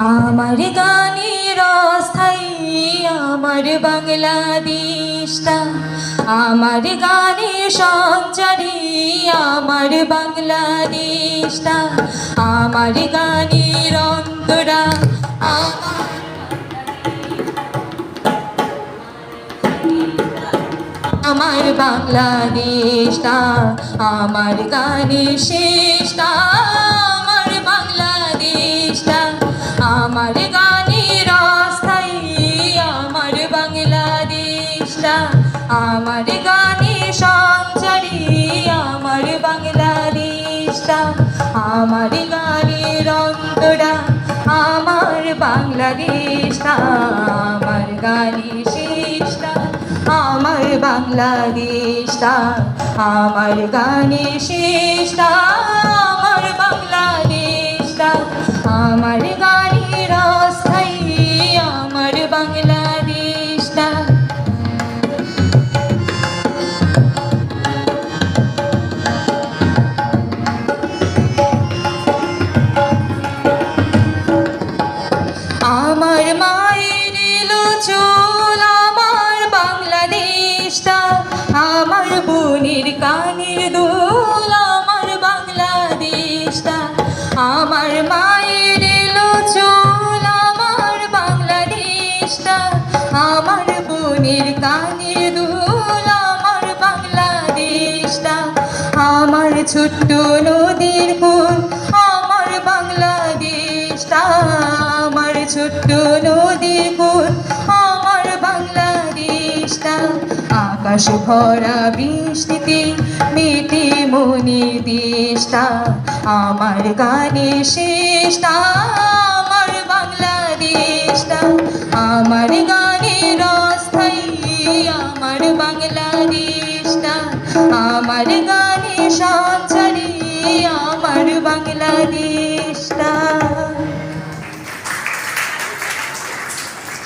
আমার গানের অস্থায়ী, আমার বাংলাদেশটা। আমার গানের সঞ্চারী, আমার বাংলাদেশটা। আমার গানের অন্তরা, আমার আমার বাংলাদেশটা। আমার গানের শেষটা। আমার গানের সঞ্চারী, আমার বাংলাদেশটা, আমার গানের অন্তরা, আমার বাংলাদেশটা, আমার গানের শেষটা, আমার বাংলাদেশটা, আমার গানে শেষটা, আমার বাংলাদেশটা, আমার বোনের কানের দোল আমার বাংলাদেশটা, আমার ছোট্ট নদীর কোল আমার বাংলাদেশটা, আমার ছোট্ট নদীর কোল আমার বাংলাদেশটা। আকাশ ভরা বৃষ্টিতে মেটে মনের দেশটা, আমার গানে শেষটা। আমার গানে সঞ্চ